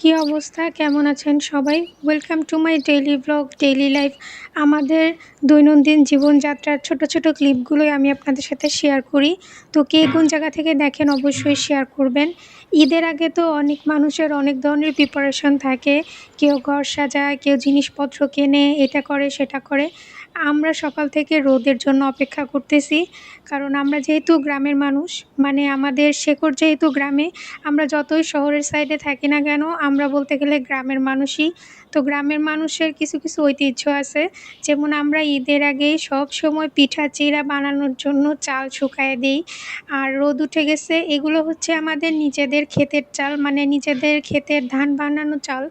কি অবস্থা? কেমন আছেন সবাই? Welcome to my daily blog daily life আমাদের দৈনন্দিন জীবনযাত্রার ছোট ছোট ক্লিপগুলোই আমি আপনাদের সাথে শেয়ার করি। তো কে কোন জায়গা থেকে দেখেন অবশ্যই শেয়ার করবেন। ঈদের আগে তো অনেক মানুষের অনেক ধরনের প্রিপারেশন থাকে। কেউ ঘর সাজায়, কেউ জিনিসপত্র কেনে, এটা করে, সেটা করে। আমরা সকাল থেকে রোদের জন্য অপেক্ষা করতেছি, কারণ আমরা যেহেতু গ্রামের মানুষ মানে আমাদের শেকড় যেহেতু গ্রামে, আমরা যতই শহরের সাইডে থাকি না কেন, আমরা বলতে গেলে গ্রামের মানুষই। তো গ্রামের মানুষের কিছু কিছু ঐতিহ্য আছে, যেমন আমরা ঈদের আগেই সব সময় পিঠা চিড়া বানানোর জন্য চাল শুকায় দিই, আর রোদ উঠে গেছে, এগুলো হচ্ছে আমাদের নিজেদের ক্ষেতের চাল মানে নিজেদের ক্ষেতের ধান বানানো চাল।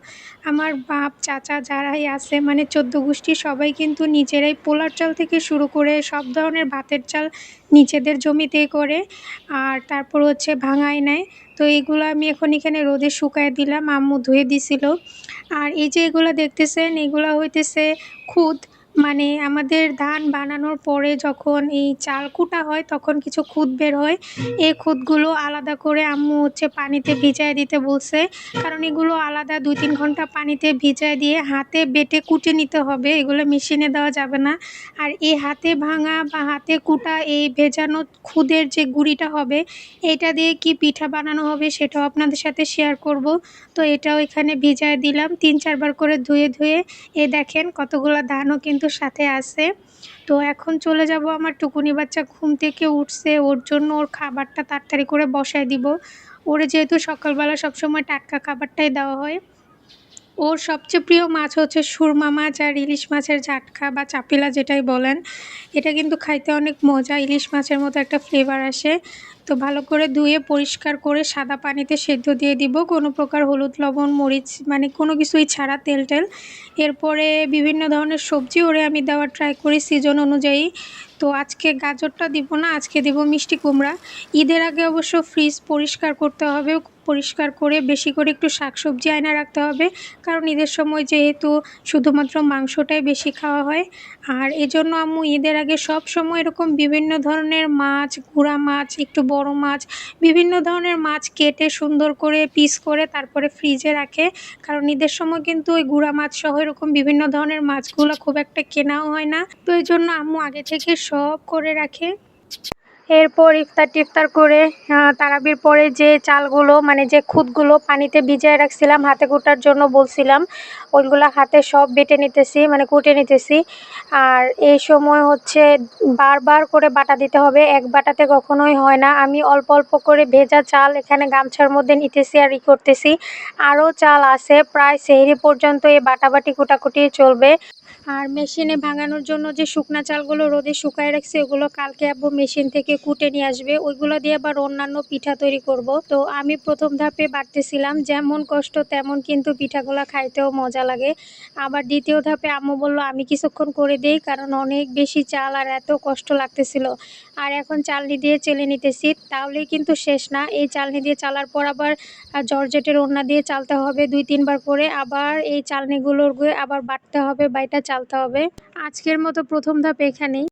আমার বাপ, চাচা যারাই আছে মানে চোদ্দ গোষ্ঠী সবাই কিন্তু নিজেরাই পোলার চাল থেকে শুরু করে সব ধরনের ভাতের চাল নিচেদের জমিতে করে, আর তারপর হচ্ছে ভাঙায় নেয়। তো এইগুলো আমি এখন এখানে রোদে শুকায় দিলাম, আম্মু ধুয়ে দিছিল। আর এই যে এগুলো দেখতেছেন, এগুলো হইতেছে খুদ। মানে আমাদের ধান বানানোর পরে যখন এই চাল কুটা হয়, তখন কিছু খুদ বের হয়। এই খুদগুলো আলাদা করে আম্মু হচ্ছে পানিতে ভিজায় দিতে বলছে। কারণ এগুলো আলাদা দুই তিন ঘণ্টা পানিতে ভিজায় দিয়ে হাতে বেটে কুটে নিতে হবে। এগুলো মেশিনে দেওয়া যাবে না। আর এই হাতে ভাঙা বা হাতে কুটা এই ভেজানো খুদের যে গুঁড়িটা হবে, এটা দিয়ে কি পিঠা বানানো হবে সেটাও আপনাদের সাথে শেয়ার করব। তো এটাও এখানে ভিজায় দিলাম। তিন চারবার করে ধুয়ে ধুয়ে। এ দেখেন কতগুলো ধানও কিন্তু সাথে আছে। তো এখন চলে যাব আমার টুকুনি বাচ্চা ঘুম থেকে উঠছে। ওর জন্য ওর খাবারটা তাড়াতাড়ি করে বসায় দিব। ওরে যেহেতু সকালবেলা সবসময় টাটকা খাবারটাই দেওয়া হয়। ওর সবচেয়ে প্রিয় মাছ হচ্ছে সুরমা মাছ আর ইলিশ মাছের ঝাটকা বা চাপিলা যেটাই বলেন। এটা কিন্তু খাইতে অনেক মজা, ইলিশ মাছের মতো একটা ফ্লেভার আসে। তো ভালো করে ধুয়ে, পরিষ্কার করে সাদা পানিতে সেদ্ধ দিয়ে দিব। কোনো প্রকার হলুদ, লবণ, মরিচ মানে কোনো কিছুই ছাড়া তেল টেল। এরপরে বিভিন্ন ধরনের সবজি ওরে আমি দেওয়ার ট্রাই করি সিজন অনুযায়ী। তো আজকে গাজরটা দিব না, আজকে দিব মিষ্টি কুমড়া। ঈদের আগে অবশ্য ফ্রিজ পরিষ্কার করতে হবে। পরিষ্কার করে, বেশি করে একটু শাকসবজি আয়না রাখতে হবে। কারণ ঈদের সময় যেহেতু শুধুমাত্র মাংসটাই বেশি খাওয়া হয়। আর এজন্য আম্মু ঈদের আগে সব সময় এরকম বিভিন্ন ধরনের মাছ, গুঁড়া মাছ, একটু বড় মাছ, বিভিন্ন ধরনের মাছ কেটে সুন্দর করে পিস করে তারপরে ফ্রিজে রাখে। কারণ ঈদের সময় কিন্তু ওই গুঁড়া মাছ সহ এরকম বিভিন্ন ধরনের মাছগুলো খুব একটা কেনাও হয় না। তো এই জন্য আম্মু আগে থেকে সব করে রাখে। এরপর ইফতার টিফতার করে তারাবির পরে যে চালগুলো মানে যে খুদগুলো পানিতে ভিজিয়ে রাখছিলাম, হাতে কুটার জন্য বলছিলাম, ওইগুলো হাতে সব বেটে নিতেছি মানে কুটে নিতেছি। আর এই সময় হচ্ছে বারবার করে বাটা দিতে হবে, এক বাটাতে কখনোই হয় না। আমি অল্প অল্প করে ভেজা চাল এখানে গামছার মধ্যে নিতেছি আর ই করতেছি। আরও চাল আছে, প্রায় সেহরি পর্যন্ত এই বাটাবাটি কুটাকুটি চলবে। আর মেশিনে ভাঙানোর জন্য যে শুকনা চালগুলো রোদে শুকায় রাখছি, ওগুলো কালকে আব্বু মেশিন থেকে কুটে নিয়ে আসবে, ওইগুলো দিয়ে আবার অন্যান্য পিঠা তৈরি করব। তো আমি প্রথম ধাপে বাড়তেছিলাম, যেমন কষ্ট তেমন কিন্তু পিঠাগুলো খাইতেও মজা লাগে। আবার দ্বিতীয় ধাপে আম্মু বলল, আমি কিছুক্ষণ করে দেই, কারণ অনেক বেশি চাল আর এত কষ্ট লাগতেছিল। আর এখন চালনি দিয়ে চেলে নিতেছি, তাহলেই কিন্তু শেষ না। এই চালনি দিয়ে চালার পর আবার জর্জেটের ওড়না দিয়ে চালতে হবে দুই তিনবার করে। আবার এই চালনিগুলোর আবার বাটতে হবে, বাইটা চালতে হবে। আজকের মতো প্রথম ধাপ এখানেই।